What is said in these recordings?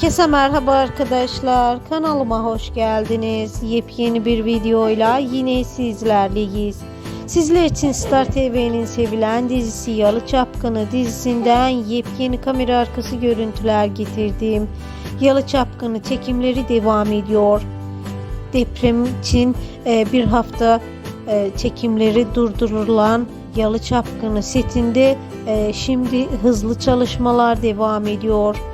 Herkese merhaba arkadaşlar. Kanalıma hoş geldiniz. Yepyeni bir videoyla yine sizlerleyiz. Sizler için Star TV'nin sevilen dizisi Yalı Çapkını dizisinden yepyeni kamera arkası görüntüler getirdim. Yalı Çapkını çekimleri devam ediyor. Deprem için e, bir hafta e, çekimleri durdurulan Yalı Çapkını setinde e, şimdi hızlı çalışmalar devam ediyor.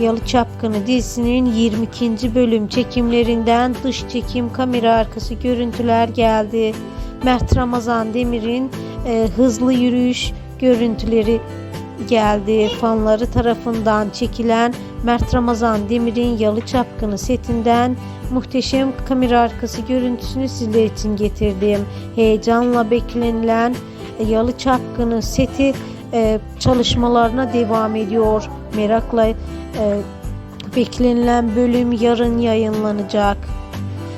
Yalı Çapkını dizisinin 22. bölüm çekimlerinden dış çekim kamera arkası görüntüler geldi. Mert Ramazan Demir'in e, hızlı yürüyüş görüntüleri geldi. Fanları tarafından çekilen Mert Ramazan Demir'in Yalı Çapkını setinden muhteşem kamera arkası görüntüsünü sizler için getirdim. Heyecanla beklenilen e, Yalı Çapkını seti e, çalışmalarına devam ediyor. Merakla e, beklenilen bölüm yarın yayınlanacak.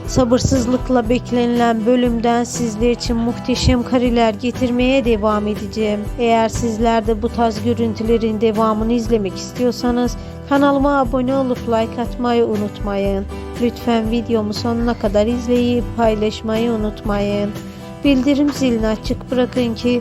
Sabırsızlıkla beklenilen bölümden sizler için muhteşem kareler getirmeye devam edeceğim. Eğer sizler de bu tarz görüntülerin devamını izlemek istiyorsanız kanalıma abone olup like atmayı unutmayın. Lütfen videomu sonuna kadar izleyip paylaşmayı unutmayın. Bildirim zilini açık bırakın ki